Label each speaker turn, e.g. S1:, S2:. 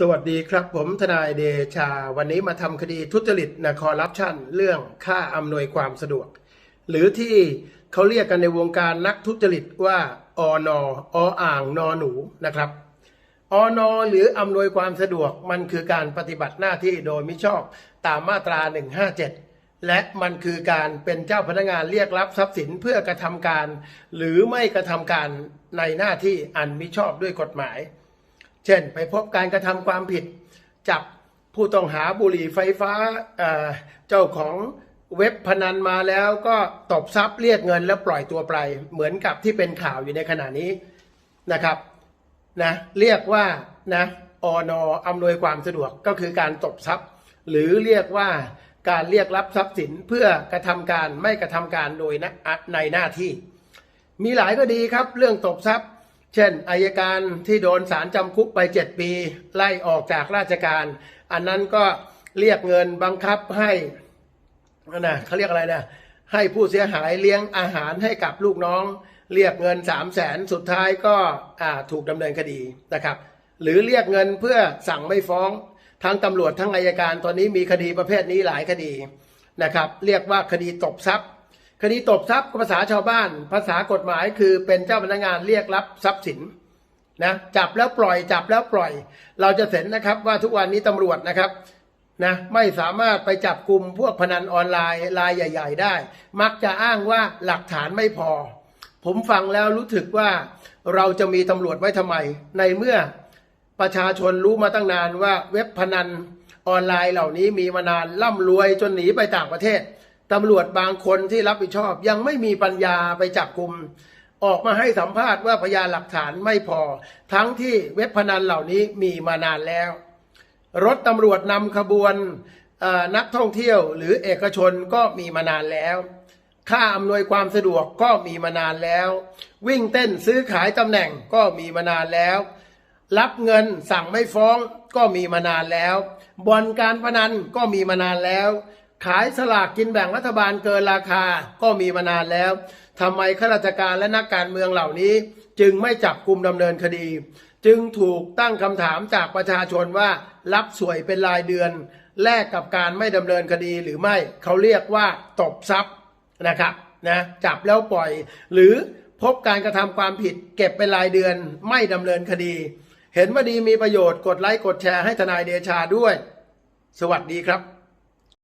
S1: สวัสดีครับผมทนายเดชา วันนี้มาทำคดีทุจริตนะคอร์รัปชันเรื่องค่าอำนวยความสะดวก หรือที่เขาเรียกกันในวงการนักทุจริตว่าอนออ่างนอหนูนะครับอนอหรืออำนวยความสะดวกมันคือการปฏิบัติหน้าที่โดยมิชอบตามมาตรา 157 และมันคือการเป็นเจ้าพนักงานเรียกรับทรัพย์สินเพื่อกระทำการ หรือไม่กระทำการในหน้าที่อันมิชอบด้วยกฎหมาย เช่น ไปพบการกระทำความผิด จับผู้ต้องหาบุหรี่ไฟฟ้าเจ้าของเว็บพนันมาแล้วก็ตบทรัพย์เรียกเงินแล้วปล่อยตัวไป เหมือนกับที่เป็นข่าวอยู่ในขณะนี้นะครับนะเรียกว่านะอนอำนวยความสะดวกก็คือการตบทรัพย์ หรือเรียกว่าการเรียกรับทรัพย์สินเพื่อกระทำการไม่กระทำการโดยนะในหน้าที่ มีหลายก็ดีครับ เรื่องตบทรัพย์ เช่นอายการที่โดนสารจำคุกไป 7 ปี ไล่ออกจากราชการ อันนั้นก็เรียกเงินบังคับให้นะเขาเรียกอะไรนะให้ผู้เสียหายเลี้ยงอาหารให้กับลูกน้อง เรียกเงิน 3 0 0แสนสุดท้ายก็ถูกดำเนินคดีนะครับ หรือเรียกเงินเพื่อสั่งไม่ฟ้องทั้งตำรวจทั้งอายการตอนนี้มีคดีประเภทนี้หลายคดีนะครับ เรียกว่าคดีตบทรัพย์ คดีตบทรัพย์ภาษาชาวบ้าน ภาษากฎหมายคือเป็นเจ้าพนักงานเรียกรับทรัพย์สินนะจับแล้วปล่อยจับแล้วปล่อย เราจะเห็นนะครับว่าทุกวันนี้ตำรวจนะครับนะไม่สามารถไปจับกลุ่มพวกพนันออนไลน์รายใหญ่ ๆ ได้ มักจะอ้างว่าหลักฐานไม่พอ ผมฟังแล้วรู้สึกว่าเราจะมีตำรวจไว้ทำไม ในเมื่อประชาชนรู้มาตั้งนานว่าเว็บพนันออนไลน์เหล่านี้มีมานานร่ำรวยจนหนีไปต่างประเทศ ตำรวจบางคนที่รับผิดชอบ ยังไม่มีปัญญาไปจับกลุ่มออกมาให้สัมภาษณ์ว่าพยานหลักฐานไม่พอ ทั้งที่เว็บพนันเหล่านี้มีมานานแล้ว รถตำรวจนำขบวนนักท่องเที่ยว หรือเอกชนก็มีมานานแล้ว ค่าอำนวยความสะดวกก็มีมานานแล้ว วิ่งเต้นซื้อขายตำแหน่งก็มีมานานแล้ว รับเงินสั่งไม่ฟ้องก็มีมานานแล้วบ่อนการพนันก็มีมานานแล้ว ขายสลากกินแบ่งรัฐบาลเกินราคาก็มีมานานแล้วทำไมข้าราชการและนักการเมืองเหล่านี้ จึงไม่จับกลุ่มดำเนินคดี จึงถูกตั้งคำถามจากประชาชนว่ารับสวยเป็นรายเดือน แลกกับการไม่ดำเนินคดีหรือไม่เขาเรียกว่าตบทรัพย์นะครับนะจับแล้วปล่อย หรือพบการกระทำความผิด เก็บเป็นรายเดือนไม่ดำเนินคดี เห็นว่าดีมีประโยชน์กดไลค์กดแชร์ให้ทนายเดชาด้วย สวัสดีครับ